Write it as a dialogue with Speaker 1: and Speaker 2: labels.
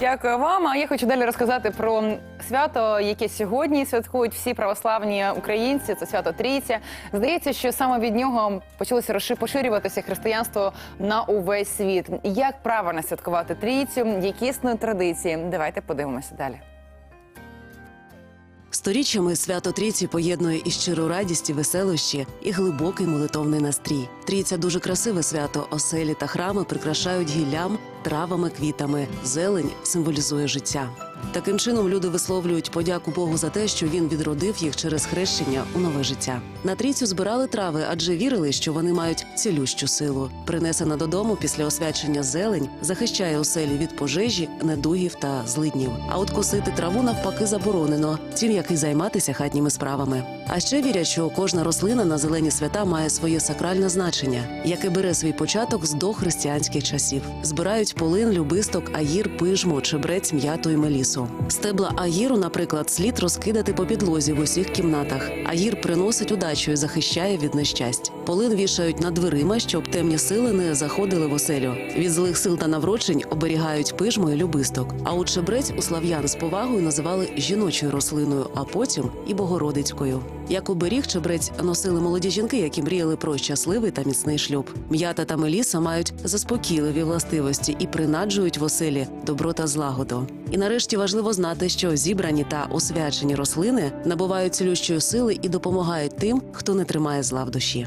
Speaker 1: Дякую вам. А я хочу далі розказати про свято, яке сьогодні святкують всі православні українці. Це свято Трійця. Здається, що саме від нього почалося поширюватися християнство на увесь світ. Як правильно святкувати трійцю? Які існують традиції? Давайте подивимося далі.
Speaker 2: Сторіччями свято Трійці поєднує і щиру радість, і веселощі, і глибокий молитовний настрій. Трійця дуже красиве свято. Оселі та храми прикрашають гіллям, травами, квітами. Зелень символізує життя. Таким чином люди висловлюють подяку Богу за те, що він відродив їх через хрещення у нове життя. На трійцю збирали трави, адже вірили, що вони мають цілющу силу. Принесена додому після освячення зелень захищає оселі від пожежі, недугів та злиднів. А от косити траву навпаки заборонено, тим як і займатися хатніми справами. А ще вірять, що кожна рослина на зелені свята має своє сакральне значення, яке бере свій початок з дохристиянських часів. Збирають полин, любисток, аїр, пижму, чебрець, м'яту і мелісу. Стебла агіру, наприклад, слід розкидати по підлозі в усіх кімнатах. Агір приносить удачу і захищає від нещасть. Полин вішають над дверима, щоб темні сили не заходили в оселю. Від злих сил та наврочень оберігають пижму і любисток. А от шебрець у слав'ян з повагою називали жіночою рослиною, а потім і богородицькою. Як оберіг чебрець носили молоді жінки, які мріяли про щасливий та міцний шлюб. М'ята та меліса мають заспокійливі властивості і принаджують в оселі добро та злагоду. І нарешті важливо знати, що зібрані та освячені рослини набувають цілющої сили і допомагають тим, хто не тримає зла в душі.